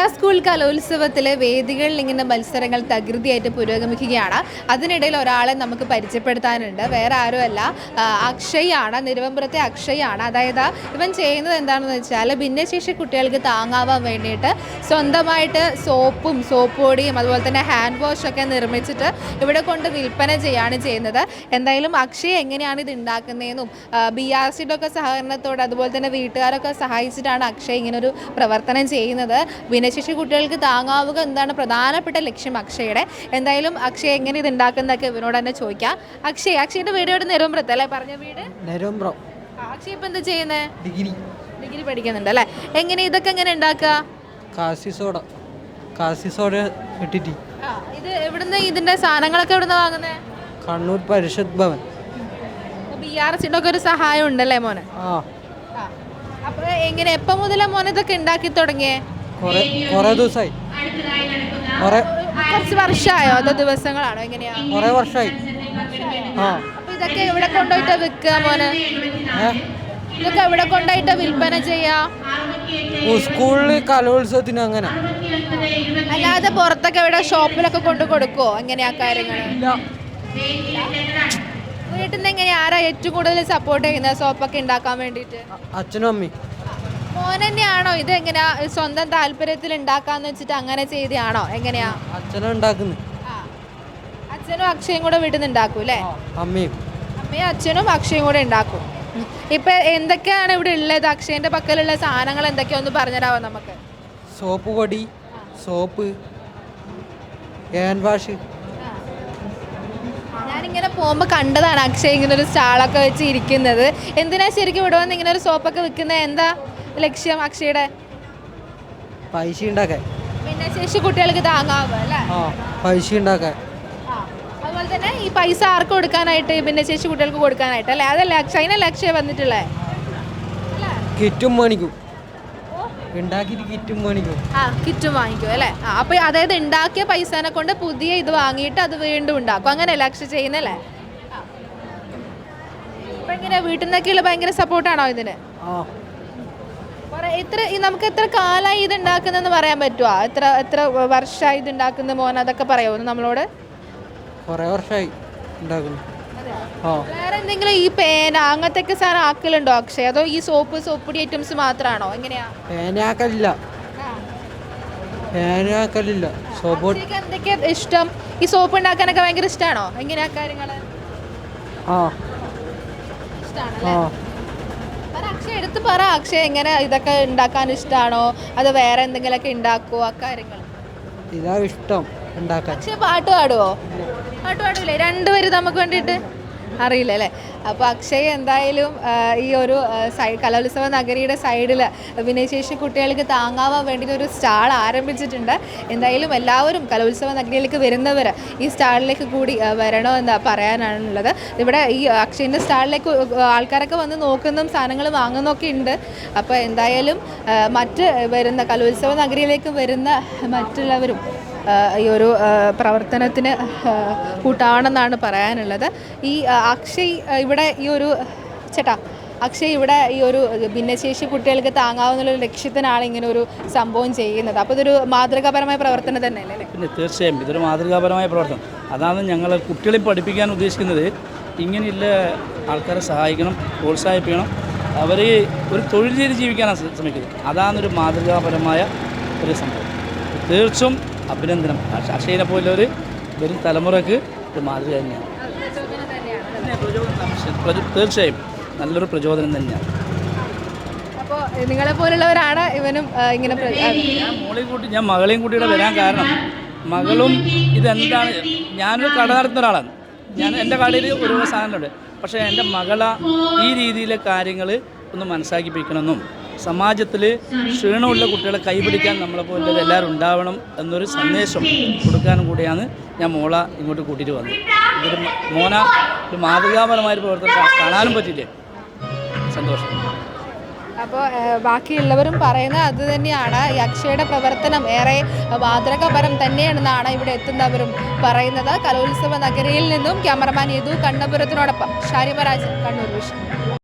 ജില്ലാ സ്കൂൾ കലോത്സവത്തിലെ വേദികളിൽ ഇങ്ങനെ മത്സരങ്ങൾ തകൃതിയായിട്ട് പുരോഗമിക്കുകയാണ്. അതിനിടയിൽ ഒരാളെ നമുക്ക് പരിചയപ്പെടുത്താനുണ്ട്. വേറെ ആരുമല്ല. അക്ഷയ് അക്ഷയാണ് നിരുവമ്പുറത്തെ ആണ് അതായത് ഇവൻ ചെയ്യുന്നത് എന്താണെന്ന് വെച്ചാൽ ഭിന്നശേഷി കുട്ടികൾക്ക് താങ്ങാവാൻ വേണ്ടിയിട്ട് സ്വന്തമായിട്ട് സോപ്പും സോപ്പ് പൊടിയും അതുപോലെ തന്നെ ഹാൻഡ് വാഷ് ഒക്കെ നിർമ്മിച്ചിട്ട് ഇവിടെ കൊണ്ട് വിൽപ്പന ചെയ്യാണ് ചെയ്യുന്നത്. എന്തായാലും അക്ഷയ് എങ്ങനെയാണ് ഇത് ഉണ്ടാക്കുന്നതെന്നും ബി ആർ സിയുടെ ഒക്കെ സഹകരണത്തോടെ അതുപോലെ തന്നെ വീട്ടുകാരൊക്കെ സഹായിച്ചിട്ടാണ് അക്ഷയ് ഇങ്ങനൊരു പ്രവർത്തനം ചെയ്യുന്നത്. ഭിന്നശേഷി കുട്ടികൾക്ക് താങ്ങാവുക എന്താണ് പ്രധാനപ്പെട്ട ലക്ഷ്യം അക്ഷയുടെ. എന്തായാലും അക്ഷയ എങ്ങനെ ഇത് ഉണ്ടാക്കുന്നതൊക്കെ ഇവനോട് തന്നെ ചോദിക്കാം. അക്ഷയ് അക്ഷയുടെ വീട് ഇവിടെ നെരുമ്പ്രത്ത് അല്ലേ? പറഞ്ഞ വീട്? നെരുമ്പ്രം അക്ഷയ് ഇപ്പം എന്താ ചെയ്യുന്നത് ഡിഗ്രി. ഡിഗ്രി പഠിക്കുന്നുണ്ട് അല്ലേ? എങ്ങനെ ഇതൊക്കെ എങ്ങനെ ഉണ്ടാക്കുക കാസി സോഡ. കാസി സോഡ ഇട്ടിട്ട്. ഇത് എവിടുന്ന് ഇതിന്റെ സാധനങ്ങളൊക്കെ എവിടുന്ന് വാങ്ങുന്നത് കണ്ണൂർ പരിഷത്ത് ഭവൻ. ബി ആർ സിയുടെ ഒക്കെ ഒരു സഹായം ഉണ്ടല്ലേ മോനെ? ആ. ആ. അപ്പൊ എങ്ങനെ എപ്പോ മുതലാ മോനെ ഇതൊക്കെ ഉണ്ടാക്കി തുടങ്ങിയേ? കുറേ ദിവസമായി കുറേ കുറച്ച് വർഷമായോ? അതോ ദിവസങ്ങളാണോ? എങ്ങനെയാ? കുറേ വർഷമായി. ആ. അപ്പൊ ഇതൊക്കെ എവിടെ കൊണ്ടുപോയിട്ട് വിൽക്കുക മോനെ? ഇതൊക്കെ എവിടെ കൊണ്ടുപോയിട്ട് വിൽപ്പന ചെയ്യാ? സ്കൂളിൽ കലോത്സവത്തിന് അങ്ങനെ. അല്ലാതെ പുറത്തൊക്കെ എവിടെ ഷോപ്പിലൊക്കെ കൊണ്ട് കൊടുക്കുവോ? എങ്ങനെയാ കാര്യങ്ങൾ വീട്ടിൽ നിന്ന് എങ്ങനെയാ? ആരാ ഏറ്റവും കൂടുതൽ സപ്പോർട്ട് ചെയ്യുന്നത്? സോപ്പൊക്കെ ഉണ്ടാക്കാൻ വേണ്ടിയിട്ട്? അച്ഛനും അമ്മയും. മോൻ തന്നെയാണോ ഇത് എങ്ങനെയാ സ്വന്തം താല്പര്യത്തിൽ ഉണ്ടാക്കാന്ന് വെച്ചിട്ട് അങ്ങനെ ചെയ്തയാണോ? എങ്ങനെയാ? അച്ഛനും ഉണ്ടാക്കുന്നു. ആ. അച്ഛനും അക്ഷയും കൂടെ വീട്ടിൽ നിന്ന് ഉണ്ടാക്കും അല്ലേ അമ്മയും. അമ്മയും അച്ഛനും അക്ഷയും കൂടെ ഉണ്ടാക്കും. ഇപ്പൊ എന്തൊക്കെയാണ് ഇവിടെ ഉള്ളത്? അക്ഷയന്റെ പക്കലുള്ള സാധനങ്ങൾ എന്തൊക്കെയാ? ഒന്ന് പറഞ്ഞതാവോ നമുക്ക്? സോപ്പ് പൊടി സോപ്പ് ഹാൻഡ് വാഷ് ഞാനിങ്ങനെ പോകുമ്പോൾ കണ്ടതാണ് അക്ഷയ് ഇങ്ങനെ ഒരു സ്റ്റാളൊക്കെ വെച്ച് ഇരിക്കുന്നത്. എന്തിനാ ശരിക്കും ഇവിടെ വന്ന് ഇങ്ങനെ ഒരു സോപ്പൊക്കെ വിൽക്കുന്നത് എന്താ? ലക്ഷ്യം അക്ഷയുടെ പൈസ ഉണ്ടാക്കാൻ. പിന്നെ ശേഷി കുട്ടികൾക്ക് താങ്ങാവുക അല്ലേ? ആ പൈസ ഉണ്ടാക്കാൻ. അതുപോലെ തന്നെ ഈ പൈസ ആർക്ക് കൊടുക്കാനായിട്ട് പിന്നെ ശേഷി കുട്ടികൾക്ക് കൊടുക്കാനായിട്ട് അല്ലേ? അതല്ലേ അക്ഷയനെ അക്ഷയ വന്നിട്ടുള്ളേ? കിറ്റും മേണിക്കും ഉണ്ടാക്കിയിട്ട് കിറ്റും മേണിക്കും ആ കിറ്റും വാങ്ങിക്കും അല്ലേ? ആ അപ്പൊ അതായത് ഉണ്ടാക്കിയ പൈസനെ കൊണ്ട് പുതിയ ഇത് വാങ്ങിയിട്ട് അത് വീണ്ടും ഉണ്ടാക്കും. അങ്ങനെയല്ലേ അക്ഷയ ചെയ്യുന്നല്ലേ? ആ. ഇങ്ങനെ എങ്ങനെ വീട്ടിൽ നിന്നൊക്കെയുള്ള ഭയങ്കര സപ്പോർട്ടാണോ ഇതിന്? ആ. എത്ര ഈ നമുക്ക് എത്ര കാലമായി ഇത് ഉണ്ടാക്കുന്നെന്ന് പറയാൻ പറ്റുമോ എത്ര എത്ര വർഷമായി ഇത് ഉണ്ടാക്കുന്ന മോൻ? അതൊക്കെ പറയാമോ ഒന്ന് നമ്മളോട്? കുറേ വർഷമായി ഉണ്ടാക്കുന്നു ആ. വേറെ എന്തെങ്കിലും ഈ പേന അങ്ങനത്തെ ഒക്കെ സാർ ആക്കലുണ്ടോ അക്ഷയ്? അതോ ഈ സോപ്പ് സോപ്പുടി ഐറ്റംസ് മാത്രമാണോ എങ്ങനെയാ? പേനയാക്കലില്ല പേനയാക്കലില്ല സോപ്പ് അക്ഷയ്ക്ക് എന്തൊക്കെയാ ഇഷ്ടം? ഈ സോപ്പ് ഉണ്ടാക്കാനൊക്കെ ഭയങ്കര ഇഷ്ടമാണോ എങ്ങനെയാ കാര്യങ്ങൾ? ആ. ഇഷ്ടമാണല്ലേ ആ. അക്ഷയ് എടുത്ത് പറ അക്ഷയ എങ്ങനെ ഇതൊക്കെ ഉണ്ടാക്കാൻ ഇഷ്ടമാണോ അത് വേറെ എന്തെങ്കിലുമൊക്കെ ഉണ്ടാക്കുമോ അക്കാര്യങ്ങൾ ഇതാ ഇഷ്ടം ഉണ്ടാക്കാൻ. പക്ഷെ പാട്ട് പാടുവോ? പാട്ട് പാടൂലേ? രണ്ടുപേരും നമുക്ക് വേണ്ടിയിട്ട്? അറിയില്ല അല്ലേ? അപ്പോൾ അക്ഷയ് എന്തായാലും ഈ ഒരു കലോത്സവ നഗരിയുടെ സൈഡിൽ ഭിന്നശേഷി കുട്ടികൾക്ക് താങ്ങാവാൻ വേണ്ടി ഒരു സ്റ്റാൾ ആരംഭിച്ചിട്ടുണ്ട്. എന്തായാലും എല്ലാവരും കലോത്സവ നഗരിയിലേക്ക് വരുന്നവർ ഈ സ്റ്റാളിലേക്ക് കൂടി വരണമെന്ന് പറയാനാണുള്ളത്. ഇവിടെ ഈ അക്ഷയന്റെ സ്റ്റാളിലേക്ക് ആൾക്കാരൊക്കെ വന്ന് നോക്കുന്നതും സാധനങ്ങൾ വാങ്ങുന്നൊക്കെ ഉണ്ട്. അപ്പോൾ എന്തായാലും മറ്റ് വരുന്ന കലോത്സവ നഗരിയിലേക്ക് വരുന്ന മറ്റുള്ളവരും ഈ ഒരു പ്രവർത്തനത്തിന് കൂട്ടാവണമെന്നാണ് പറയാനുള്ളത്. ഈ അക്ഷയ് ഇവിടെ ഈ ഒരു ചേട്ടാ അക്ഷയ് ഇവിടെ ഈ ഒരു ഭിന്നശേഷി കുട്ടികൾക്ക് താങ്ങാവുന്ന ഒരു ലക്ഷ്യത്തിനാണ് ഇങ്ങനെ ഒരു സംഭവം ചെയ്യുന്നത്. അപ്പോൾ ഇതൊരു മാതൃകാപരമായ പ്രവർത്തനം തന്നെയല്ലേ പിന്നെ തീർച്ചയായും ഇതൊരു മാതൃകാപരമായ പ്രവർത്തനം. അതാണ് ഞങ്ങൾ കുട്ടികളെ പഠിപ്പിക്കാൻ ഉദ്ദേശിക്കുന്നത്. ഇങ്ങനെയുള്ള ആൾക്കാരെ സഹായിക്കണം പ്രോത്സാഹിപ്പിക്കണം. അവർ ഒരു തൊഴിൽ ചെയ്ത് ജീവിക്കാനാണ് ശ്ര- ശ്രമിക്കുന്നത്. അതാണ് ഒരു മാതൃകാപരമായ ഒരു സംഭവം. തീർച്ചും അഭിനന്ദനം. അക്ഷയിനെ പോലൊരു വരും തലമുറയ്ക്ക് ഒരു മാതൃക തന്നെയാണ്. തീർച്ചയായും നല്ലൊരു പ്രചോദനം തന്നെയാണ്. അപ്പോൾ നിങ്ങളെ പോലുള്ളവരാണ് ഇവനും ഇങ്ങനെ മോളെയും കൂട്ടി ഞാൻ മകളെയും കൂട്ടിയുടെ വരാൻ കാരണം മകളും ഇതെന്താണ്? ഞാനൊരു കട നടത്തുന്ന ഒരാളാണ്. ഞാൻ എന്റെ കടയിൽ ഒരു സാധനമുണ്ട് പക്ഷേ എന്റെ മകള ഈ രീതിയിലെ കാര്യങ്ങൾ ഒന്ന് മനസ്സാക്കിപ്പിക്കണമെന്നും സമാജത്തിൽ ക്ഷീണമുള്ള കുട്ടികളെ കൈപിടിക്കാൻ നമ്മളെ പോലെ എല്ലാവരും ഉണ്ടാവണം എന്നൊരു സന്ദേശം കൊടുക്കാനും കൂടിയാണ് ഞാൻ മോള ഇങ്ങോട്ട് കൂട്ടിയിട്ട് വന്നത്. ഇതൊരു മോന ഒരു മാതൃകാപരമായ പ്രവർത്തനം കാണാനും പറ്റില്ലേ സന്തോഷം. അപ്പോൾ ബാക്കിയുള്ളവരും പറയുന്നത് അത് തന്നെയാണ്. ഈ അക്ഷയുടെ പ്രവർത്തനം ഏറെ മാതൃകാപരം തന്നെയാണെന്നാണ് ഇവിടെ എത്തുന്നവരും പറയുന്നത്. കലോത്സവ നഗരിയിൽ നിന്നും ക്യാമറമാൻ യദു കണ്ണപുരത്തിനോടൊപ്പം ഷാരിമരാജ് കണ്ണൂർ വിഷയം.